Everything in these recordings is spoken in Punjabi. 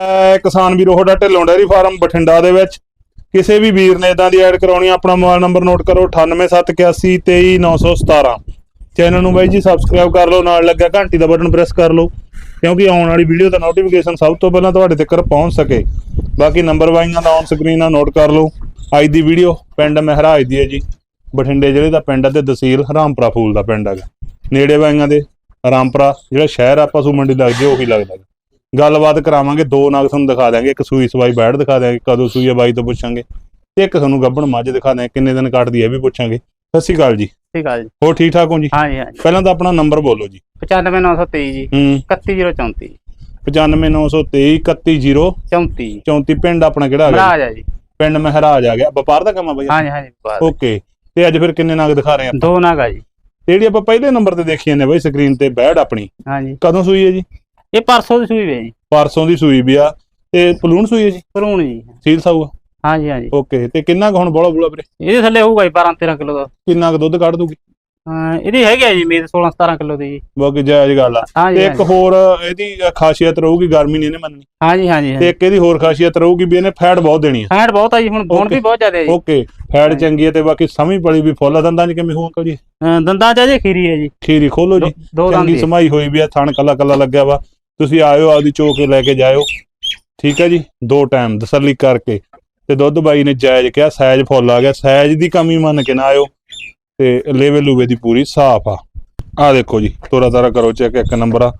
ਅਹ ਕਿਸਾਨ ਵੀਰੋ, ਤੁਹਾਡਾ ਢਿੱਲੋਂ ਡੈਰੀ ਫਾਰਮ ਬਠਿੰਡਾ ਦੇ ਵਿੱਚ। ਕਿਸੇ ਵੀ ਵੀਰ ਨੇ ਇਦਾਂ ਦੀ ਐਡ ਕਰਾਉਣੀ ਆਪਣਾ ਮੋਬਾਈਲ ਨੰਬਰ ਨੋਟ ਕਰੋ 9871823917 ਚੈਨਲ ਨੂੰ ਬਾਈ ਜੀ ਸਬਸਕ੍ਰਾਈਬ ਕਰ ਲਓ, ਨਾਲ ਲੱਗਿਆ ਘੰਟੀ ਦਾ ਬਟਨ ਪ੍ਰੈਸ ਕਰ ਲਓ, ਕਿਉਂਕਿ ਆਉਣ ਵਾਲੀ ਵੀਡੀਓ ਦਾ ਨੋਟੀਫਿਕੇਸ਼ਨ ਸਭ ਤੋਂ ਪਹਿਲਾਂ ਤੁਹਾਡੇ ਤੱਕ ਪਹੁੰਚ ਸਕੇ। ਬਾਕੀ ਨੰਬਰ ਵਾਈਆਂ ਦਾ ਔਨ ਸਕਰੀਨ ਆ ਨੋਟ ਕਰ ਲਓ। ਅੱਜ ਦੀ ਵੀਡੀਓ ਪਿੰਡ ਮਹਿਰਾਜ ਦੀ ਹੈ ਜੀ। ਬਠਿੰਡੇ ਜ਼ਿਲ੍ਹੇ ਦਾ ਪਿੰਡ ਅਤੇ ਤਹਿਸੀਲ ਰਾਮਪੁਰਾ ਫੂਲ ਦਾ ਪਿੰਡ ਹੈਗਾ। ਨੇੜੇ ਵਾਈਆਂ ਦੇ, ਰਾਮਪੁਰਾ, ਜਿਹੜਾ ਸ਼ਹਿਰ ਆਪਾਂ ਪਸ਼ੂ ਮੰਡੀ ਲੱਗਦੀ ਉਹੀ ਲੱਗਦਾ ਗੱਲਬਾਤ ਕਰਾਵਾਂਗੇ ਦੋ ਨਗ ਤੁਹਾਨੂੰ ਦਿਖਾ ਦਾਂਗੇ ਇੱਕ ਸੂਈ ਸਵਾਈ ਬੈੜ ਦਿਖਾ ਦਾਂਗੇ ਕਦੋਂ ਸੂਈ ਆ ਬਾਈ ਤੋਂ ਪੁੱਛਾਂਗੇ ਤੇ ਇੱਕ ਤੁਹਾਨੂੰ ਗੱਬਣ ਮੱਝ ਦਿਖਾ ਦਾਂਗੇ ਕਿੰਨੇ ਦਿਨ ਕੱਟਦੀ ਹੈ ਇਹ ਵੀ ਪੁੱਛਾਂਗੇ। ਸਤਿ ਸ਼੍ਰੀ ਅਕਾਲ ਜੀ। ਠੀਕ ਆ ਜੀ। ਹੋਰ ਠੀਕ ਠਾਕ ਹੋ ਜੀ? ਹਾਂ ਜੀ ਹਾਂ ਜੀ ਪਹਿਲਾਂ ਤਾਂ ਆਪਣਾ ਨੰਬਰ ਬੋਲੋ ਜੀ। 95923 ਜੀ। ਹੂੰ। 31034 95923 310 34 34 ਪਿੰਡ ਆਪਣਾ ਕਿਹੜਾ ਆ ਗਿਆ? ਮਹਾਰਾਜ ਆ ਜੀ। ਪਿੰਡ ਮਹਿਰਾਜ ਆ ਗਿਆ। ਵਪਾਰ ਦਾ ਕੰਮ ਆ ਬਾਈ ਹਾਂ ਜੀ ਹਾਂ ਜੀ ਬਾਤ ਓਕੇ। ਤੇ ਅੱਜ ਫਿਰ ਕਿੰਨੇ ਨਗ ਦਿਖਾ ਰਹੇ ਆ ਦੋ ਨਾਗਾ ਜੀ। ਤੇ ਜਿਹੜੀ ਆਪਾਂ ਪਹਿਲੇ ਨੰਬਰ ਤੇ ਦੇਖੀ ਜਾਂਦੇ ਬਾਈ ਸਕਰੀਨ ਤੇ ਬੈੜ ਆਪਣੀ। ਹਾਂ ਜੀ ਕਦੋਂ ਸੂਈ ਹੈ ਜੀ? ਇਹ ਪਰਸੋਂ ਦੀ ਸੂਈ ਵੇ ਜੀ। ਪਰਸੋਂ ਦੀ ਸੂਈ ਵੀ ਆ। ਤੇ ਪਲੂਣ ਸੂਈ ਹੈ ਜੀ? ਭਰੂਣ ਜੀ। ਸੀਲ ਸਾਊ ਆ? ਹਾਂ ਜੀ ਹਾਂ ਜੀ ਓਕੇ ਤੇ ਕਿੰਨਾ ਕੁ ਹੁਣ ਬੋਲਾ ਬੋਲਾ ਵੀਰੇ? ਇਹਦੇ ਥੱਲੇ ਹੋਊਗਾ ਜੀ 12 13 ਕਿਲੋ ਦਾ। ਕਿੰਨਾ ਕੁ ਦੁੱਧ ਕੱਢ ਦੂਗੀ? ਹਾਂ ਇਹਦੀ ਹੈਗੀ ਆ ਜੀ ਮੇਦ 16 17 ਕਿਲੋ ਦੀ ਜੀ। ਬਾਕੀ ਜਾਇਜ਼ ਗੱਲ ਆ। ਤੇ ਇੱਕ ਹੋਰ ਇਹਦੀ ਖਾਸੀਅਤ ਰਹੂਗੀ ਗਰਮੀ ਨਹੀਂ ਇਹਨੇ ਮੰਨਣੀ। ਹਾਂ ਜੀ ਹਾਂ ਜੀ ਤੇ ਇੱਕ ਇਹਦੀ ਹੋਰ ਖਾਸੀਅਤ ਰਹੂਗੀ ਵੀ ਇਹਨੇ ਫੈਟ ਬਹੁਤ ਦੇਣੀ ਆ। ਫੈਟ ਬਹੁਤ ਆ ਜੀ ਹੁਣ ਬੋਨ Okay. ਵੀ ਬਹੁਤ ਜ਼ਿਆਦਾ ਜੀ। ਓਕੇ ਫੈਟ ਚੰਗੀ ਹੈ ਤੇ ਬਾਕੀ ਸਮੀ ਪਲੀ ਵੀ ਫੁੱਲ ਆ। ਦੰਦਾਂ 'ਚ ਕਿਵੇਂ ਹੋਊ ਅੰਕਲ ਜੀ? ਅਹ ਦੰਦਾਂ ਚ ਅਜੇ ਖੀਰੀ ਹੈ ਜੀ। ਖੀਰੀ ਖੋਲੋ ਜੀ। ਦੋ- ਦੋ ਦੰਦ ਚੰਗੀ। ਸਮਾਈ ਹੋਈ ਵੀ ਆ ਥਣ ਕੱਲਾ ਕੱਲਾ ਲੱਗਿਆ ਵਾ। ਤੁਸੀਂ ਆਇਓ ਆਪਦੀ ਚੋ ਕੇ ਲੈ ਕੇ ਜਾਇਓ। ਠੀਕ ਹੈ ਜੀ? ਦੋ ਟਾਈਮ ਤਸੱਲੀ ਕਰਕੇ। ਤੇ ਦੁੱਧ ਬਾਈ ਨੇ ਜਾਇਜ਼ ਕਿਹਾ ਸਾਈਜ਼ ਫੁੱਲ ਆ ਗਿਆ। ਸਾਈਜ਼ ਦੀ ਕਮੀ ਮੰਨ ਕੇ ਨਾ ਆਇਓ। ਤੇ ਲੈਵਲ ਲੂਵੇ ਦੀ ਪੂਰੀ ਸਾਫ਼ ਆ। ਆ ਦੇਖੋ ਜੀ ਤੋਰਾ ਤਾਰਾ ਕਰੋ ਚੈੱਕ ਇੱਕ ਨੰਬਰ ਆ।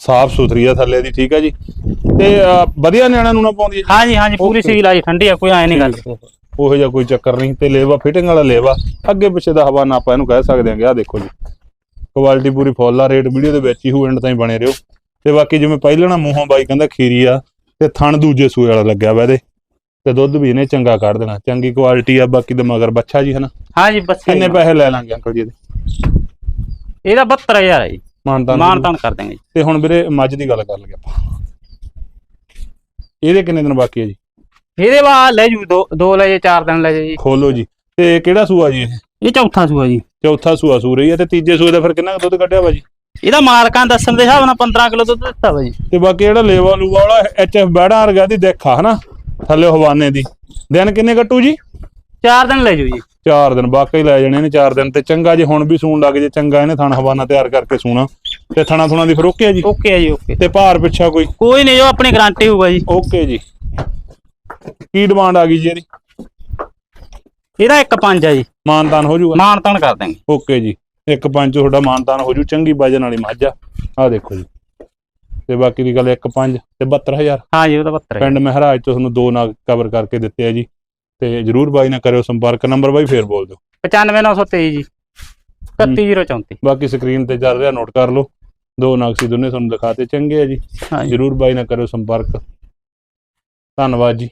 ਸਾਫ਼ ਸੁਥਰੀ ਆ ਥੱਲੇ ਦੀ ਠੀਕ ਹੈ ਜੀ? ਤੇ ਵਧੀਆ ਨਿਆਣਾ ਨੂੰ ਨਾ ਪਾਉਂਦੀ ਹਾਂ ਜੀ? ਹਾਂ ਜੀ ਪੂਰੀ. ਸੀਲ ਆ ਜੀ ਠੰਡੀ ਆ ਕੋਈ ਐ ਨਹੀਂ ਗੱਲ। ਉਹੋ ਜਿਹਾ ਕੋਈ ਚੱਕਰ ਨਹੀਂ। ਤੇ ਲੇਵਾ ਫਿਟਿੰਗ ਵਾਲਾ ਲੇਵਾ। ਅੱਗੇ ਪਿੱਛੇ ਦਾ ਹਵਾਨਾ ਆਪਾਂ ਇਹਨੂੰ ਕਹਿ ਸਕਦੇ ਹਾਂਗੇ ਆ ਦੇਖੋ ਜੀ। ਕੁਆਲਿਟੀ ਪੂਰੀ ਫੁੱਲ ਆ ਰੇਟ ਵੀਡੀਓ ਦੇ ਵਿੱਚ ਹੀ ਹੋ ਐਂਡ ਤਾਈਂ ਬਣੇ ਰਹੋ। ਤੇ ਬਾਕੀ ਜਿਵੇਂ ਪਹਿਲਾਂ ਨਾ ਮੂੰਹੋਂ ਬਾਈ ਕਹਿੰਦਾ ਖੀਰੀ ਆ ਤੇ ਥਣ ਦੂਜੇ ਸੂਏ ਵਾਲਾ ਲੱਗਿਆ ਵਾ ਇਹਦੇ ਤੇ ਦੁੱਧ ਵੀ ਇਹਨੇ ਚੰਗਾ ਕੱਢ ਦੇਣਾ ਚੰਗੀ ਕੁਆਲਿਟੀ ਆ ਬਾਕੀ ਦੇ ਮਗਰ ਬੱਚਾ ਜੀ ਹਨਾ। ਹਾਂ ਜੀ ਬਸ ਕਿੰਨੇ ਪੈਸੇ ਲੈ ਲਾਂਗੇ ਅੰਕਲ ਜੀ ਇਹਦੇ? ਇਹਦਾ 72000 ਹੈ ਜੀ। ਮਾਨਤਾਨ ਮਾਨ ਤਾਨ ਕਰ ਦਾਂਗੇ ਜੀ। ਤੇ ਹੁਣ ਵੀਰੇ ਮੱਝ ਦੀ ਗੱਲ ਕਰ ਲਈਏ ਆਪਾਂ। ਇਹਦੇ ਕਿੰਨੇ ਦਿਨ ਬਾਕੀ ਹੈ ਜੀ? ਇਹਦੇ ਬਾਅਦ ਲੈ ਜੂ ਦੋ ਦੋ ਲੈ ਜੇ ਚਾਰ ਦਿਨ ਲੈ ਜੇ ਜੀ। ਖੋਲੋ ਜੀ। ਤੇ ਕਿਹੜਾ ਸੂਆ ਜੀ ਇਹ? ਇਹ ਚੌਥਾ ਸੂਆ ਜੀ। ਚੌਥਾ ਸੂਆ ਸੂ ਰਹੀ ਹੈ ਤੇ ਤੀਜੇ ਸੂਏ ਦਾ ਫਿਰ ਕਿੰਨਾ ਕੁ ਦੁੱਧ ਕੱਢਿਆ ਵਾ ਜੀ? ਇਹਦਾ ਮਾਲਕਾਂ ਦੱਸਣ ਦੇ ਹਿਸਾਬ ਨਾਲ 15 ਕਿਲੋ ਦੁੱਧ ਦਿੱਤਾ ਜੀ ਤੇ ਬਾਕੀ ਜਿਹੜਾ ਲੇਵਾ ਲੂਵਾ ਵਾਲਾ ਐਚਐਫ ਬੈੜਾ ਵਰਗਾ ਦੀ ਦੇਖਾ ਹਨਾ? ਥੱਲੇ ਹਵਾਨੇ ਦੀ। ਦਿਨ ਕਿੰਨੇ ਕੱਟੂ ਜੀ? ਚਾਰ ਦਿਨ ਲੈ ਜੂ ਜੀ। 4 ਦਿਨ ਬਾਕੀ ਲੈ ਜਾਣੇ ਨੇ 4 ਦਿਨ। ਤੇ ਚੰਗਾ ਜੇ ਹੁਣ ਵੀ ਸੂਣ ਲੱਗ ਜੇ ਚੰਗਾ ਇਹਨੇ ਥਣ ਹਵਾਨਾ ਤਿਆਰ ਕਰਕੇ ਸੂਣਾ। ਤੇ ਥਣਾ ਥੁਣਾ ਦੀ ਫਿਰ ਓਕੇ ਆ ਜੀ? ਓਕੇ ਹੈ ਜੀ ਓਕੇ। ਤੇ ਭਾਰ ਪਿੱਛਾ ਕੋਈ? ਕੋਈ ਨਹੀਂ ਜੋ ਆਪਣੀ ਗਾਰੰਟੀ ਹੋਊਗਾ ਜੀ। ਓਕੇ ਜੀ। ਕੀ ਡਿਮਾਂਡ ਆ ਗਈ ਜੀ ਇਹਦੀ? ਇਹਦਾ ਇੱਕ ਪੰਜ ਹੈ ਜੀ। ਮਾਨਤਾਨ ਹੋ ਜਾਊਗਾ ਮਾਨ ਤਾਨ ਕਰ ਦਾਂਗੇ ਓਕੇ ਜੀ। ਇੱਕ ਪੰਜ ਤੁਹਾਡਾ ਮਾਨਤਾਨ ਹੋ ਜੂ ਚੰਗੀ ਵਜਨ ਵਾਲੀ ਮੱਝ। ਆ ਆਹ ਦੇਖੋ ਜੀ। ਤੇ ਬਾਕੀ ਦੀ ਗੱਲ ਇੱਕ ਪੰਜ ਤੇ 72000 ਹਾਂ ਜੀ ਉਹਦਾ 72 ਹੈ ਪਿੰਡ ਮਹਿਰਾਜ ਤੋਂ ਤੁਹਾਨੂੰ ਦੋ ਨਾਗ ਕਵਰ ਕਰਕੇ ਦਿੱਤੇ ਆ ਜੀ। ਤੇ ਜਰੂਰ ਬਾਈ ਨਾਲ ਕਰਿਓ ਸੰਪਰਕ ਨੰਬਰ ਬਾਈ ਫੇਰ ਬੋਲ ਦਿਓ। 95923 ਜੀ। 31034 ਬਾਕੀ ਸਕਰੀਨ ਤੇ ਚੱਲ ਰਿਹਾ ਨੋਟ ਕਰ ਲਓ। ਦੋ ਨਾਗ ਸੀ ਦੋਨੇ ਤੁਹਾਨੂੰ ਦਿਖਾਤੇ ਚੰਗੇ ਆ ਜੀ। ਜਰੂਰ ਬਾਈ ਨਾਲ ਕਰਿਓ ਸੰਪਰਕ। ਧੰਨਵਾਦ ਜੀ।